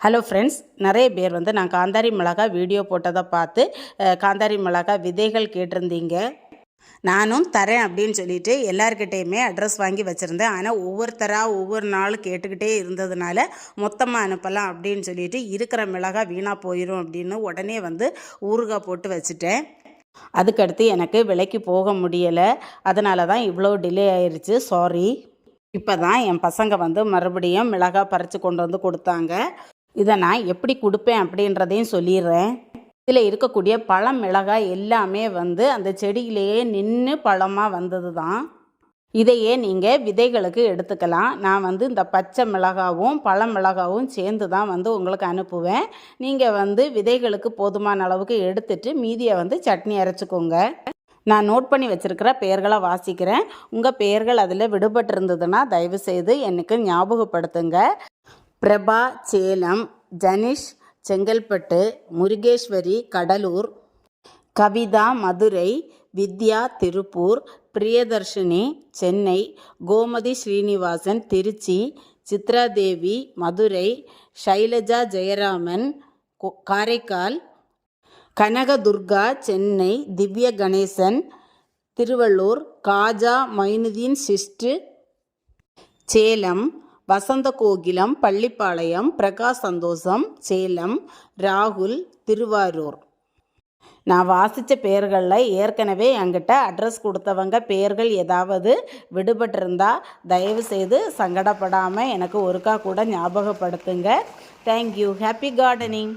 Hello friends நிறைய பேர் வந்து நான் காந்தாரி மிளகா வீடியோ போட்டதை பார்த்து காந்தாரி மிளகா விதைகள் கேட்டிருந்தீங்க. நானும் தரேன் அப்படின்னு சொல்லிட்டு எல்லாருக்கிட்டேயுமே அட்ரஸ் வாங்கி வச்சுருந்தேன். ஆனால் ஒவ்வொருத்தராக ஒவ்வொரு நாளும் கேட்டுக்கிட்டே இருந்ததுனால மொத்தமாக அனுப்பலாம் அப்படின்னு சொல்லிட்டு இருக்கிற மிளகா வீணாக போயிடும் அப்படின்னு உடனே வந்து ஊறுகாய் போட்டு வச்சுட்டேன். அதுக்கடுத்து எனக்கு விலைக்கு போக முடியலை. அதனால தான் இவ்வளோ டிலே ஆயிடுச்சு சாரி இப்போ தான் என் பசங்க வந்து மறுபடியும் மிளகாய் பறித்து கொண்டு வந்து கொடுத்தாங்க. இதை நான் எப்படி கொடுப்பேன் அப்படின்றதையும் சொல்லிடுறேன். இதில் இருக்கக்கூடிய பழம் மிளகாய் எல்லாமே வந்து அந்த செடியிலேயே நின்று பழமாக வந்தது தான் இதையே நீங்கள் விதைகளுக்கு எடுத்துக்கலாம். நான் வந்து இந்த பச்சை மிளகாவும் பழம் மிளகாவும் சேர்ந்து தான் வந்து உங்களுக்கு அனுப்புவேன். நீங்கள் வந்து விதைகளுக்கு போதுமான அளவுக்கு எடுத்துட்டு மீதியை வந்து சட்னி அரைச்சிக்கோங்க. நான் நோட் பண்ணி வச்சுருக்கிற பெயர்களை வாசிக்கிறேன். உங்கள் பெயர்கள் அதில் விடுபட்டிருந்ததுன்னா தயவுசெய்து எனக்கு ஞாபகப்படுத்துங்க. பிரபா சேலம் ஜனிஷ் செங்கல்பட்டு முருகேஸ்வரி கடலூர் கவிதா மதுரை வித்யா திருப்பூர் பிரியதர்ஷினி சென்னை கோமதி ஸ்ரீனிவாசன் திருச்சி சித்ராதேவி மதுரை ஷைலஜா ஜெயராமன் கொ- காரைக்கால் கனகதுர்கா சென்னை திவ்ய கணேசன் திருவள்ளூர் காஜா மைனுதீன் சிஸ்டு சேலம் வசந்த கோகிலம் பள்ளிப்பாளையம் பிரகாஷ் சந்தோஷம் சேலம் ராகுல் திருவாரூர். நான் வாசித்த பெயர்களில் ஏற்கனவே என்கிட்ட அட்ரஸ் கொடுத்தவங்க பெயர்கள் ஏதாவது விடுபட்டிருந்தா தயவு செய்து சங்கடப்படாமல் எனக்கு ஒருக்கா கூட ஞாபகப்படுத்துங்க. Thank you happy gardening